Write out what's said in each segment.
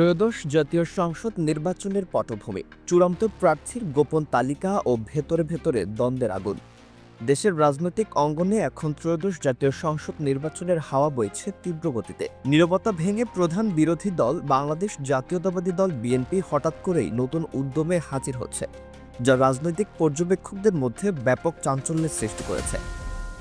ত্রয়োদশ জাতীয় সংসদ নির্বাচনের পটভূমি। চূড়ান্ত প্রার্থীর গোপন তালিকা ও ভেতরে ভেতরে দ্বন্দ্বের আগুন। দেশের রাজনৈতিক অঙ্গনে এখন ত্রয়োদশ জাতীয় সংসদ নির্বাচনের হাওয়া বইছে তীব্র গতিতে। নীরবতা ভেঙে প্রধান বিরোধী দল বাংলাদেশ জাতীয়তাবাদী দল বিএনপি হঠাৎ করেই নতুন উদ্যমে হাজির হচ্ছে, যা রাজনৈতিক পর্যবেক্ষকদের মধ্যে ব্যাপক চাঞ্চল্যের সৃষ্টি করেছে।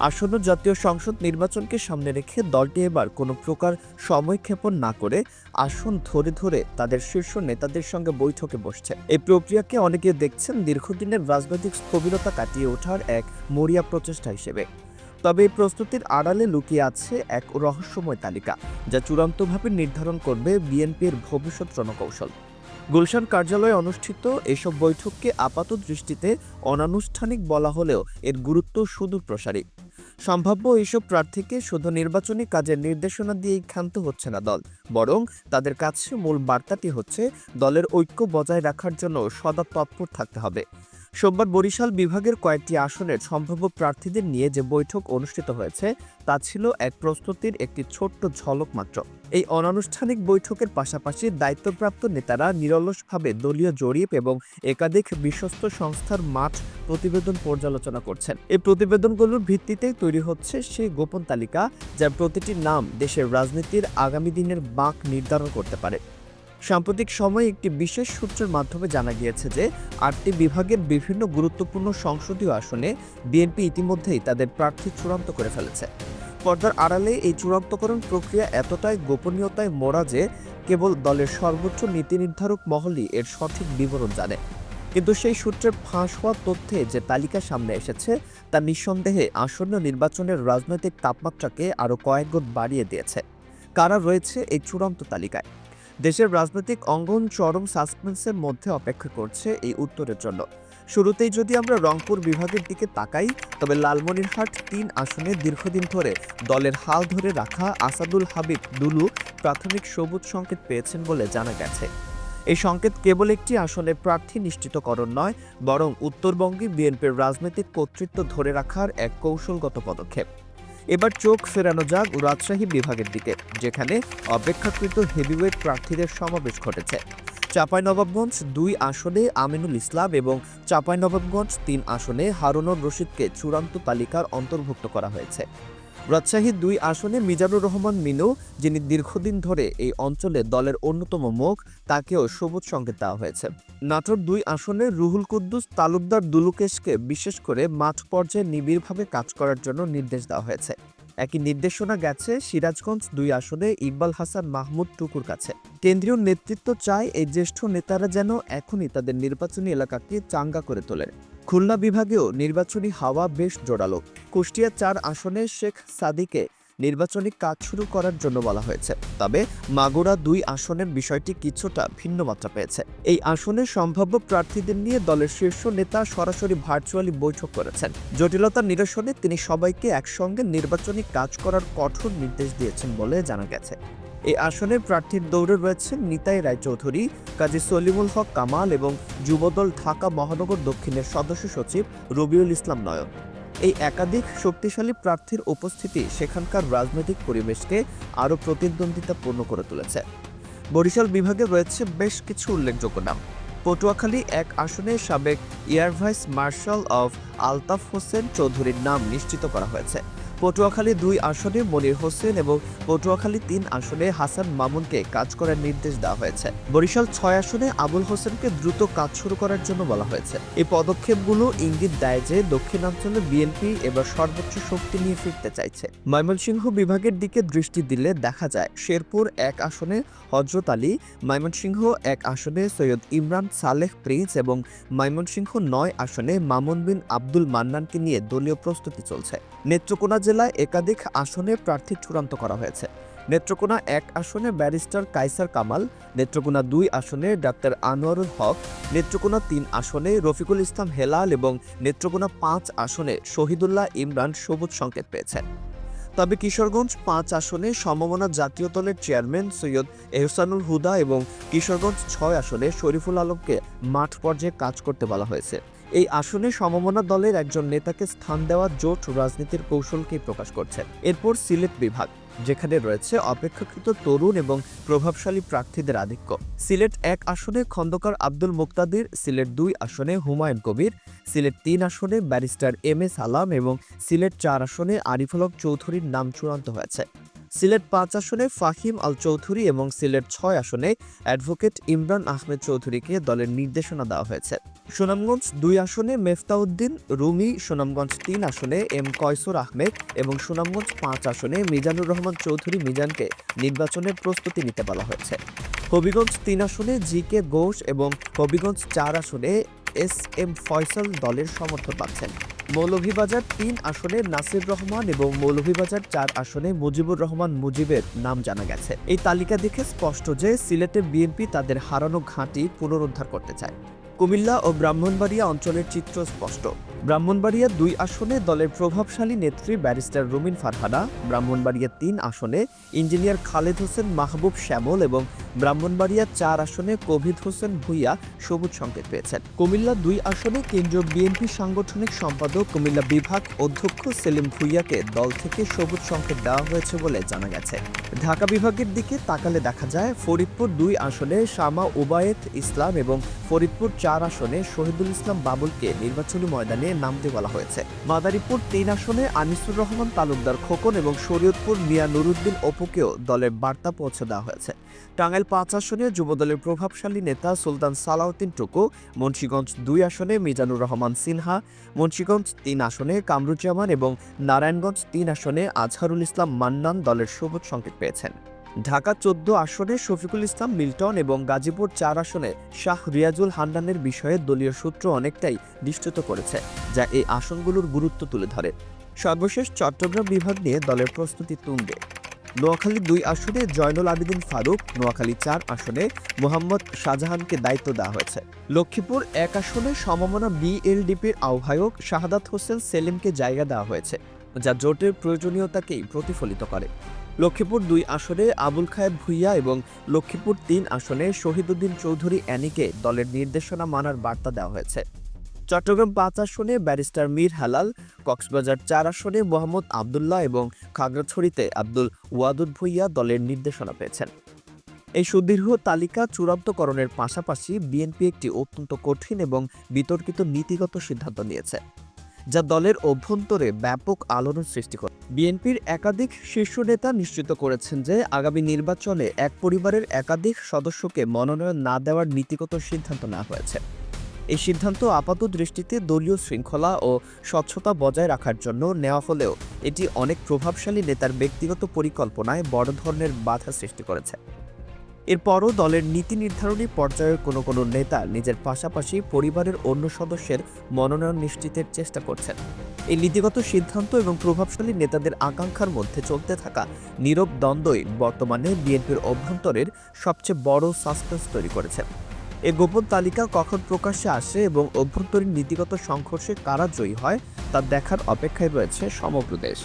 আসন্ন জাতীয় সংসদ নির্বাচনকে সামনে রেখে দলটি এবার কোনো প্রকার সময়ক্ষেপণ না করে আসন ধরে ধরে তাদের শীর্ষ নেতাদের সঙ্গে বৈঠকে বসছে। এই প্রক্রিয়াকে অনেকে দেখছেন দীর্ঘদিনের রাজনৈতিক স্থবিরতা কাটিয়ে ওঠার এক মরিয়া প্রচেষ্টা হিসেবে। তবে এই প্রস্তুতির আড়ালে লুকিয়ে আছে এক রহস্যময় তালিকা, যা চূড়ান্তভাবে নির্ধারণ করবে বিএনপির ভবিষ্যৎ রণকৌশল। গুলশান কার্যালয়ে অনুষ্ঠিত এসব বৈঠককে আপাত দৃষ্টিতে অনানুষ্ঠানিক বলা হলেও এর গুরুত্ব সুদূর প্রসারী সম্ভাব্য এইসব প্রার্থীকে শুধু নির্বাচনী কাজের নির্দেশনা দিয়েই ক্ষান্ত হচ্ছে না দল, বরং তাদের কাছে মূল বার্তাটি হচ্ছে, দলের ঐক্য বজায় রাখার জন্য সদা তৎপর থাকতে হবে। সোমবার বরিশাল বিভাগের কয়েকটি আসনের সম্ভাব্য প্রার্থীদের নিয়ে যে বৈঠক অনুষ্ঠিত হয়েছে, তা ছিল এক প্রস্তুতির একটি ছোট্ট ঝলক মাত্র। এই অনানুষ্ঠানিক বৈঠকের পাশাপাশি দায়িত্বপ্রাপ্ত নেতারা নিরলসভাবে দলীয় জরিপ এবং একাধিক বিশ্বস্ত সংস্থার মাঠ প্রতিবেদন পর্যালোচনা করছেন। এই প্রতিবেদনগুলোর ভিত্তিতে তৈরি হচ্ছে সেই গোপন তালিকা, যার প্রতিটি নাম দেশের রাজনীতির আগামী দিনের বাঁক নির্ধারণ করতে পারে। সাম্প্রতিক সময়ে একটি বিশেষ সূত্রের মাধ্যমে জানা গিয়েছে যে আটটি বিভাগের বিভিন্ন গুরুত্বপূর্ণ সংসদীয় আসনে বিএনপি ইতিমধ্যেই তাদের প্রার্থী চূড়ান্ত করে ফেলেছে। পর্দার আড়ালে এই চূড়ান্তকরণ প্রক্রিয়া এতটাই গোপনীয়তায় মোড়া যে কেবল দলের সর্বোচ্চ নীতি নির্ধারক মহলই এর সঠিক বিবরণ জানে। কিন্তু সেই সূত্রের ফাঁস হওয়া তথ্যে যে তালিকা সামনে এসেছে, তা নিঃসন্দেহে আসন্ন নির্বাচনের রাজনৈতিক তাপমাত্রাকে আরও কয়েক কয়েকগুণ বাড়িয়ে দিয়েছে। কারা রয়েছে এই চূড়ান্ত তালিকায়? দেশের রাজনৈতিক অঙ্গন চরম সাসপেন্সের মধ্যে অপেক্ষা করছে এই উত্তরের জন্য। শুরুতেই যদি আমরা রংপুর বিভাগের দিকে তাকাই, তবে লালমনিরহাট তিন আসনে দীর্ঘদিন ধরে দলের হাল ধরে রাখা আসাদুল হাবিব দুলু প্রাথমিক সবুজ সংকেত পেয়েছেন বলে জানা গেছে। এই সংকেত কেবল একটি আসনে প্রার্থী নিশ্চিতকরণ নয়, বরং উত্তরবঙ্গে বিএনপির রাজনৈতিক কর্তৃত্ব ধরে রাখার এক কৌশলগত পদক্ষেপ। এবার চোখ ফেরানো যাক রাজশাহী বিভাগের দিকে, যেখানে অপেক্ষাকৃত হেভিওয়েট প্রার্থীদের সমাবেশ ঘটেছে। চাঁপাইনবাবগঞ্জ দুই আসনে আমিনুল ইসলাম এবং চাঁপাইনবাবগঞ্জ তিন আসনে হারুনুর রশিদকে চূড়ান্ত তালিকার অন্তর্ভুক্ত করা হয়েছে। রাজশাহীর দুই আসনে মিজানুর রহমান মিনু, যিনি দীর্ঘদিন ধরে এই অঞ্চলে দলের অন্যতম মুখ, তাকেও সবুজ সংকেত দেওয়া হয়েছে। নাটোর দুই আসনে রুহুল কুদ্দুস, তালুকদার দুলুকেশকে বিশেষ করে মাঠ পর্যায়ে নিবিড়ভাবে কাজ করার জন্য নির্দেশ দেওয়া হয়েছে। একই নির্দেশনা গেছে সিরাজগঞ্জ দুই আসনে ইকবাল হাসান, মাহমুদ টুকুর কাছে। কেন্দ্রীয় নেতৃত্ব চায় এই জ্যেষ্ঠ নেতারা যেন এখনই তাদের নির্বাচনী এলাকাকে চাঙ্গা করে তোলেন। খুলনা বিভাগেও নির্বাচনী হাওয়া বেশ জোরালো। কুষ্টিয়া চার আসনে শেখ সাদিকে নির্বাচনী কাজ শুরু করার জন্য বলা হয়েছে। তবে মাগুরা দুই আসনের বিষয়টি কিছুটা ভিন্ন মাত্রা পেয়েছে। এই আসনে সম্ভাব্য প্রার্থীদের নিয়ে দলের শীর্ষ নেতা সরাসরি ভার্চুয়ালি বৈঠক করেছেন। জটিলতা নিরসনে তিনি সবাইকে একসঙ্গে নির্বাচনী কাজ করার কঠোর নির্দেশ দিয়েছেন বলে জানা গেছে। এই আসনে প্রার্থীর দৌড়ে রয়েছেন নিতাই রায়চৌধুরী, কাজী সলিমুল হক কামাল এবং যুবদল ঢাকা মহানগর দক্ষিণের সদস্য সচিব রবিউল ইসলাম নয়ন। এই একাধিক শক্তিশালী প্রার্থীর উপস্থিতি সেখানকার রাজনৈতিক পরিবেশকে আরও প্রতিদ্বন্দ্বিতাপূর্ণ করে তুলেছে। বরিশাল বিভাগে রয়েছে বেশ কিছু উল্লেখযোগ্য নাম। পটুয়াখালী এক আসনে সাবেক এয়ার ভাইস মার্শাল অফ আলতাফ হোসেন চৌধুরীর নাম নিশ্চিত করা হয়েছে। পটুয়াখালী দুই আসনে মনির হোসেন এবং পটুয়াখালী তিন আসনে হাসান মামুনকে কাজ করার নির্দেশ দেওয়া হয়েছে। বরিশাল ছয় আসনে আবুল হোসেনকে দ্রুত কাজ শুরু করার জন্য বলা হয়েছে। এই পদক্ষেপগুলো ইঙ্গিত দেয় যে দক্ষিণাঞ্চলে বিএনপি এবার সর্বোচ্চ শক্তি নিয়ে ফিরতে চাইছে। ময়মনসিংহ বিভাগের দিকে দৃষ্টি দিলে দেখা যায়, শেরপুর এক আসনে হজরত আলী, ময়মনসিংহ এক আসনে সৈয়দ ইমরান সালেহ প্রিন্স এবং ময়মনসিংহ নয় আসনে মামুন বিন আব্দুল মান্নানকে নিয়ে দলীয় প্রস্তুতি চলছে। নেত্রকোনা জেলায় একাধিক আসনে প্রার্থী চূড়ান্ত করা হয়েছে। নেত্রকোনা এক আসনে ব্যারিস্টার কাইসার কামাল, নেত্রকোনা দুই আসনে ডাক্তার আনোয়ারুল হক, নেত্রকোনা তিন আসনে রফিকুল ইসলাম হেলাল এবং নেত্রকোনা পাঁচ আসনে শহীদুল্লাহ ইমরান সবুজ সংকেত পেয়েছেন তবে কিশোরগঞ্জ পাঁচ আসনে সমমনা জাতীয় দলের চেয়ারম্যান সৈয়দ এহসানুল হুদা এবং কিশোরগঞ্জ ছয় আসনে শরীফুল আলমকে মাঠ পর্যায়ে কাজ করতে বলা হয়েছে। এই আসনে সমমনা দলের একজন নেতাকে স্থান দেওয়া জোট রাজনীতির কৌশলকেই প্রকাশ করছে। এরপর সিলেট বিভাগ, যেখানে রয়েছে অপেক্ষাকৃত তরুণ এবং প্রভাবশালী প্রার্থীদের আধিক্য। সিলেট এক আসনে খন্দকার আব্দুল মুক্তাদির, সিলেট দুই আসনে হুমায়ুন কবির, সিলেট তিন আসনে ব্যারিস্টার এম এস আলাম এবং সিলেট চার আসনে আরিফুলক চৌধুরীর নাম চূড়ান্ত হয়েছে। সিলেট পাঁচ আসনে ফাহিম আল চৌধুরী এবং সিলেট ছয় আসনে অ্যাডভোকেট ইমরান আহমেদ চৌধুরীকে দলের নির্দেশনা দেওয়া হয়েছে। সুনামগঞ্জ দুই আসনে মেফতাউদ্দিন, রুমি, সুনামগঞ্জ তিন আসনে এম কয়সর আহমেদ এবং সুনামগঞ্জ পাঁচ আসনে মিজানুর রহমান চৌধুরী মিজানকে নির্বাচনের প্রস্তুতি নিতে বলা হয়েছে। হবিগঞ্জ তিন আসনে জি কে ঘোষ এবং হবিগঞ্জ চার আসনে এস এম ফয়সাল দলের সমর্থন পাচ্ছেন। মৌলভীবাজার তিন আসনে নাসির রহমান এবং মৌলভীবাজার চার আসনে মুজিবুর রহমান মুজিবের নাম জানা গেছে। এই তালিকা দেখে স্পষ্ট যে সিলেটে বিএনপি তাদের হারানো ঘাঁটি পুনরুদ্ধার করতে চায়। কুমিল্লা ও ব্রাহ্মণবাড়িয়া অঞ্চলের চিত্র স্পষ্ট। ব্রাহ্মণবাড়িয়া দুই আসনে দলের প্রভাবশালী নেত্রী ব্যারিস্টার রুমিন ফারহানা, ব্রাহ্মণবাড়িয়া তিন আসনে ইঞ্জিনিয়ার খালেদ হোসেন মাহবুব শ্যামল এবং ব্রাহ্মণবাড়িয়া চার আসনে কবিদ হোসেন ভুইয়া সবুজ সংকেত পেয়েছেন। কুমিল্লা দুই আসনে কেন্দ্রীয় বিএনপি সাংগঠনিক সম্পাদক কুমিল্লা বিভাগ অধ্যক্ষ সেলিম ভুইয়াকে দল থেকে সবুজ সংকেত দেওয়া হয়েছে বলে জানা গেছে। ঢাকা বিভাগের দিকে তাকালে দেখা যায়, ফরিদপুর দুই আসনে শামা উবায়েত ইসলাম এবং ফরিদপুর চার আসনে শহীদুল ইসলাম বাবুলকে নির্বাচনী ময়দানে নামতে বলা হয়েছে। মাদারীপুর তিন আসনে আনিসুর রহমান তালুকদার খোকন এবং শরীয়তপুর মিয়া নুরুদ্দিন অপুকেও দলের বার্তা পৌঁছে দেওয়া হয়েছে। টাঙ্গাইল পাঁচ আসনে যুবদলের প্রভাবশালী নেতা সুলতান সালাউদ্দিন টুকু, মুন্সীগঞ্জ দুই আসনে মিজানুর রহমান সিনহা, মুন্সীগঞ্জ তিন আসনে কামরুজ্জামান এবং নারায়ণগঞ্জ তিন আসনে আজহারুল ইসলাম মান্নান দলের সবুজ সংকেত পেয়েছেন। ঢাকা চোদ্দ আসনে শফিকুল ইসলাম, মিল্টন এবং গাজীপুর চার আসনে শাহ রিয়াজুল হান্নানের বিষয়ে দলীয় সূত্র অনেকটাই নিশ্চিত করেছে, যা এই আসনগুলোর গুরুত্ব তুলে ধরে। সর্বশেষ চট্টগ্রাম বিভাগ নিয়ে দলের প্রস্তুতি তুঙ্গে। নোয়াখালী দুই আসনে জয়নুল আবেদিন ফারুক, নোয়াখালী চার আসনে মোহাম্মদ শাহজাহানকে দায়িত্ব দেওয়া হয়েছে। লক্ষ্মীপুর এক আসনে সমমনা বিএলডিপির আহ্বায়ক শাহাদাত হোসেন সেলিমকে জায়গা দেওয়া হয়েছে, যা জোটের প্রয়োজনীয়তাকেই প্রতিফলিত করে। লক্ষ্মীপুর দুই আসনে আবুল খায়েব ভুইয়া এবং লক্ষ্মীপুর তিন আসনে শহীদুদ্দিন চৌধুরী অ্যানিকে দলের নির্দেশনা মানার বার্তা দেওয়া হয়েছে। চট্টগ্রাম পাঁচ আসনে ব্যারিস্টার মীর হালাল, কক্সবাজার চার আসনে মোহাম্মদ আবদুল্লাহ এবং খাগড়াছড়িতে আব্দুল ওয়াদুদ ভুইয়া দলের নির্দেশনা পেয়েছেন। এই সুদীর্ঘ তালিকা চূড়ান্তকরণের পাশাপাশি বিএনপি একটি অত্যন্ত কঠিন এবং বিতর্কিত নীতিগত সিদ্ধান্ত নিয়েছে। যা দলের অভ্যন্তরে ব্যাপক আলোড়ন সৃষ্টি করে। বিএনপির একাধিক শীর্ষ নেতা নিশ্চিত করেছেন যে আগামী নির্বাচনে এক পরিবারের একাধিক সদস্যকে মনোনয়ন না দেওয়ার নীতিগত সিদ্ধান্ত নেওয়া হয়েছে। এই সিদ্ধান্ত আপাত দৃষ্টিতে দলীয় শৃঙ্খলা ও স্বচ্ছতা বজায় রাখার জন্য নেওয়া হলেও এটি অনেক প্রভাবশালী নেতার ব্যক্তিগত পরিকল্পনায় বড় ধরনের বাধা সৃষ্টি করেছে। এরপরও দলের নীতি নির্ধারণী পর্যায়ের কোনো কোনো নেতা নিজের পাশাপাশি পরিবারের অন্য সদস্যের মনোনয়ন নিশ্চিতের চেষ্টা করছেন। এই নীতিগত সিদ্ধান্ত এবং প্রভাবশালী নেতাদের আকাঙ্ক্ষার মধ্যে চলতে থাকা নীরব দ্বন্দ্বই বর্তমানে বিএনপির অভ্যন্তরের সবচেয়ে বড় সাসপেন্স তৈরি করেছে। এ গোপন তালিকা কখন প্রকাশ্যে আসে এবং অভ্যন্তরীণ নীতিগত সংঘর্ষে কারা জয়ী হয়, তা দেখার অপেক্ষায় রয়েছে সমগ্র দেশ।